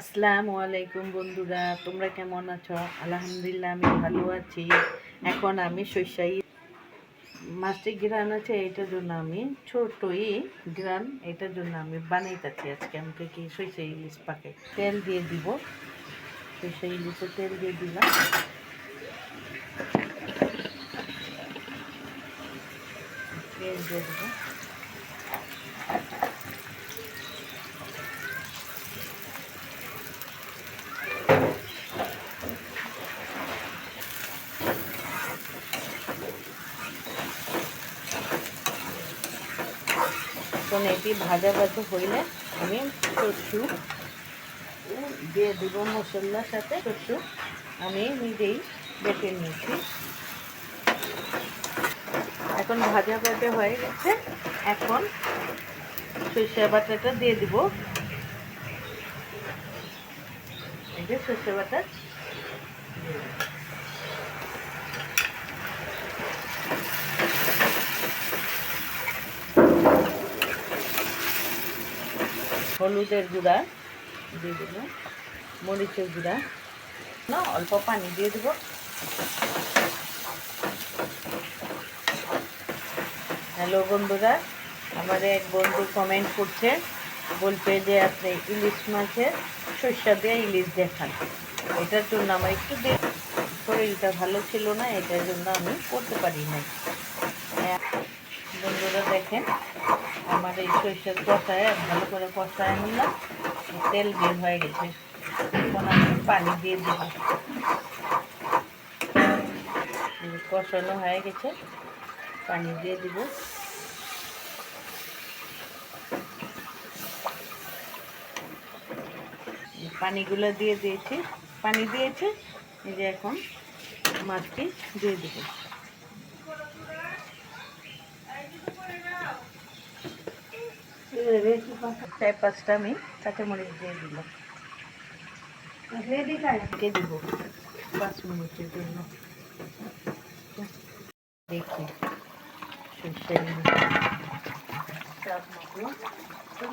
আসসালামু আলাইকুম বন্ধুরা, তোমরা কেমন আছো? আলহামদুলিল্লাহ আমি ভালো আছি। এখন আমি সরষাই মাছটি গ্রান আছে, এটার জন্য আমি ছোটই গ্রান এটার জন্য আমি বানাইতেছি আজকে। আমাকে কি সরষা ইলিশ পাকে? তেল দিয়ে দিব। সরষা ইলিশে তেল দিয়ে দিলাম। তেল দিয়ে দিব। এখন এটি ভাজা ভাজা হইলে আমি শস্যু দিয়ে দিব মশলার সাথে। শস্যু আমি নিজেই বেটে নিয়েছি। এখন ভাজা ভাজা হয়ে গেছে। এখন সর্ষে বাটাটা দিয়ে দিব। এই যে সর্ষে বাটা। হলুদের গুঁড়া দিয়ে দেব মরিচের গুঁড়া। না অল্প পানি দিয়ে দেব। হ্যালো বন্ধুরা আমার এক বন্ধু কমেন্ট করছে বলছে যে আপনি ইলিশ মাছের সর্ষা দিয়ে ইলিশ দেখান। এটার জন্য আমার একটু শরীরটা ভালো ছিল না এটার জন্য আমি করতে পারি নাই। হ্যাঁ, বন্ধুরা দেখেন, আমার এই সরষের কষায় ভালো করে কষায় নিলাম, তেল বের হয়ে গেছে। পানি দিয়ে যে কষানো হয়ে গেছে, পানি দিয়ে দিব। পানিগুলো দিয়ে দিয়েছি, পানি দিয়েছে, এই যে এখন মাছটি দিয়ে দিব। চার পাঁচটা আমি কাঁচামরিচ দিয়ে দিলাম। ঢেকে দিব? পাঁচ মিনিটের জন্য। দেখি। সরষে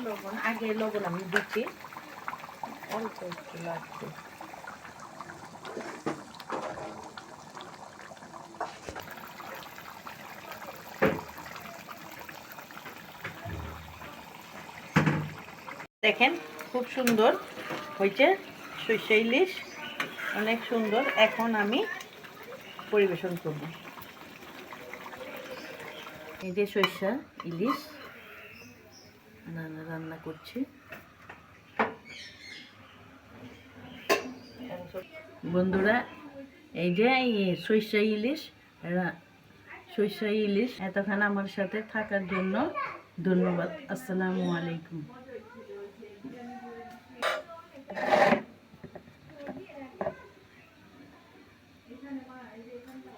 লবণ। আগে লবণ আমি দিচ্ছি। অল্প একটু লাগছে দেখেন, খুব সুন্দর হয়েছে। সর্ষে ইলিশ অনেক সুন্দর। এখন আমি পরিবেশন করব। এই যে সর্ষা ইলিশ রান্না রান্না করছি। বন্ধুরা, এই যে সর্ষা ইলিশ সর্ষা ইলিশ এতক্ষণ আমার সাথে থাকার জন্য ধন্যবাদ। আসসালামু আলাইকুম। 看你妈来一看不懂